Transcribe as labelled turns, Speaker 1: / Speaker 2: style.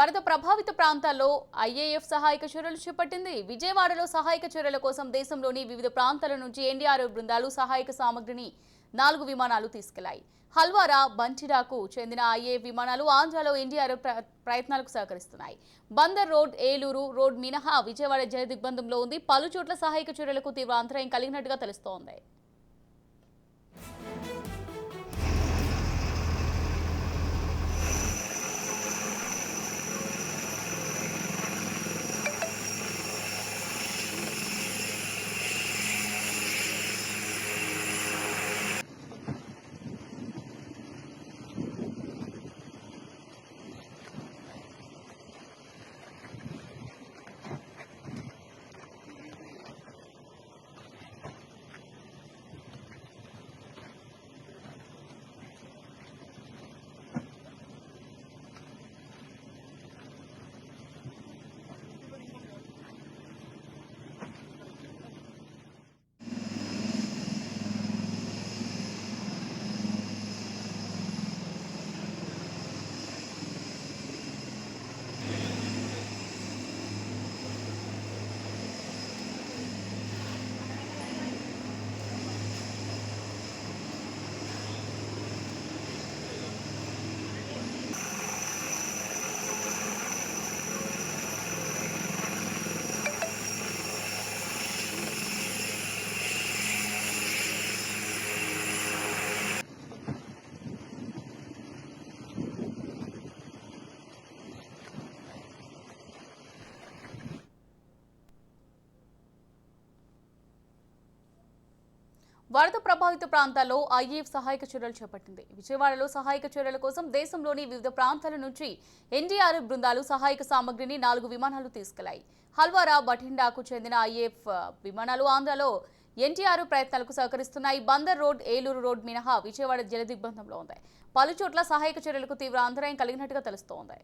Speaker 1: వరద ప్రభావిత ప్రాంతాల్లో ఐఏఎఫ్ సహాయక చర్యలు చేపట్టింది. విజయవాడలో సహాయక చర్యల కోసం దేశంలోని వివిధ ప్రాంతాల నుంచి ఎన్డీఆర్ఎఫ్ బృందాలు సహాయక సామగ్రిని నాలుగు విమానాలు తీసుకెళ్ళాయి. హల్వారా బంటిడాకు చెందిన ఐఏఎఫ్ విమానాలు ఆంధ్రాలో ఎన్డీఆర్ఎఫ్ ప్ర- ప్రయత్నాలకు సహకరిస్తున్నాయి. బందర్ రోడ్ ఏలూరు రోడ్ మినహా విజయవాడ జయదిగ్బంధంలో ఉంది. పలు చోట్ల సహాయక చర్యలకు తీవ్ర అంతరాయం కలిగినట్టుగా తెలుస్తోంది. వరద ప్రభావిత ప్రాంతాల్లో ఐఏఎఫ్ సహాయక చర్యలు చేపట్టింది. విజయవాడలో సహాయక చర్యల కోసం దేశంలోని వివిధ ప్రాంతాల నుంచి ఎన్డీఆర్ఎఫ్ బృందాలు సహాయక సామగ్రిని నాలుగు విమానాలు తీసుకెళ్ళాయి. హల్వారా బఠిండాకు చెందిన ఐఏఎఫ్ విమానాలు ఆంధ్రాలో ఎన్టీఆర్ ప్రయత్నాలకు సహకరిస్తున్నాయి. బందర్ రోడ్ ఏలూరు రోడ్ మినహా విజయవాడ జలదిగ్బంధంలో ఉంది. పలుచోట్ల సహాయక చర్యలకు తీవ్ర అంతరాయం కలిగినట్టుగా తెలుస్తోంది.